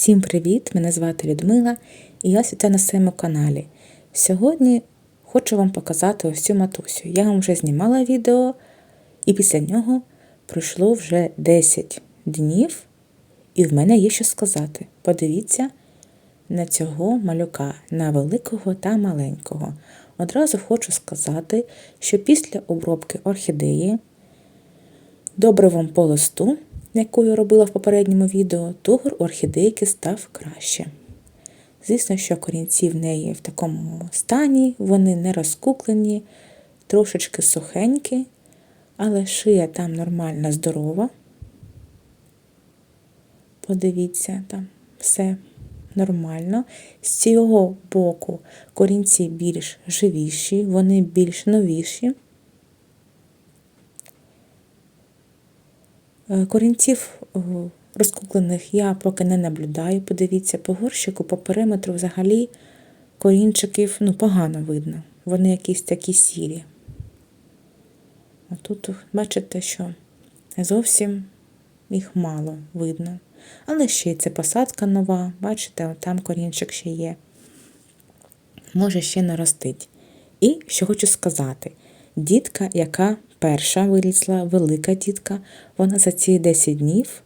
Всім привіт! Мене звати Людмила і я світа на своєму каналі. Сьогодні хочу вам показати ось цю матусю. Я вам вже знімала відео, і після нього пройшло вже 10 днів, і в мене є що сказати. Подивіться на цього малюка, на великого та маленького. Одразу хочу сказати, що після обробки орхідеї добривом по листу, яку я робила в попередньому відео, тугор орхідейки став краще. Звісно, що корінці в неї в такому стані, вони не розкуклені, трошечки сухенькі, але шия там нормальна, здорова. Подивіться, там все нормально. З цього боку корінці більш живіші, вони більш новіші. Корінців е, розкуклених я поки не наблюдаю. Подивіться, по горщику, по периметру взагалі корінчиків ну, погано видно. Вони якісь такі сірі. А тут бачите, що зовсім їх мало видно. Але ще й це посадка нова, бачите, там корінчик ще є. Може ще наростить. І що хочу сказати: дітка, яка перша вирісла, велика дітка, вона за ці 10 днів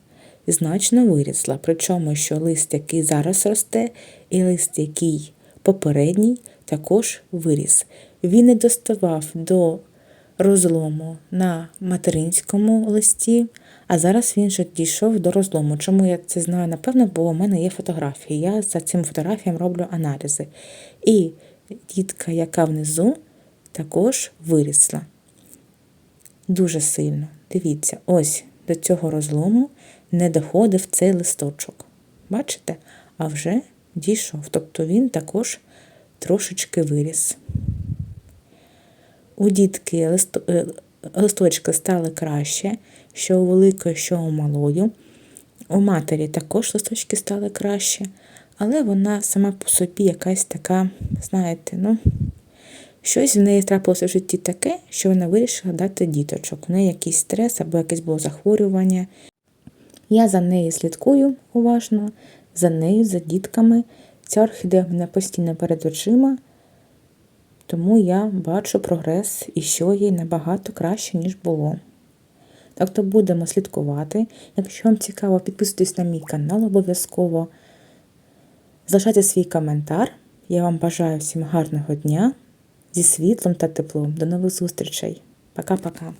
значно вирісла. Причому, що лист, який зараз росте, і лист, який попередній, також виріс. Він не доставав до розлому на материнському листі, а зараз він вже дійшов до розлому. Чому я це знаю? Напевно, бо у мене є фотографії. Я за цим фотографіям роблю аналізи. І дітка, яка внизу, також вирісла. Дуже сильно. Дивіться, ось до цього розлому не доходив цей листочок. Бачите? А вже дійшов. Тобто він також трошечки виріс. У дітки е, листочки стали краще, що у великої, що у малої. У матері також листочки стали краще, але вона сама по собі якась така, знаєте, ну, щось в неї трапилося в житті таке, що вона вирішила дати діточок. У неї якийсь стрес або якесь було захворювання. Я за нею слідкую уважно, за нею, за дітками. Ця орхідея в мене постійно перед очима. Тому я бачу прогрес і що їй набагато краще, ніж було. Тобто будемо слідкувати. Якщо вам цікаво, підписуйтесь на мій канал обов'язково. Залишайте свій коментар. Я вам бажаю всім гарного дня зі світлом та теплом. До нових зустрічей. Пока-пока.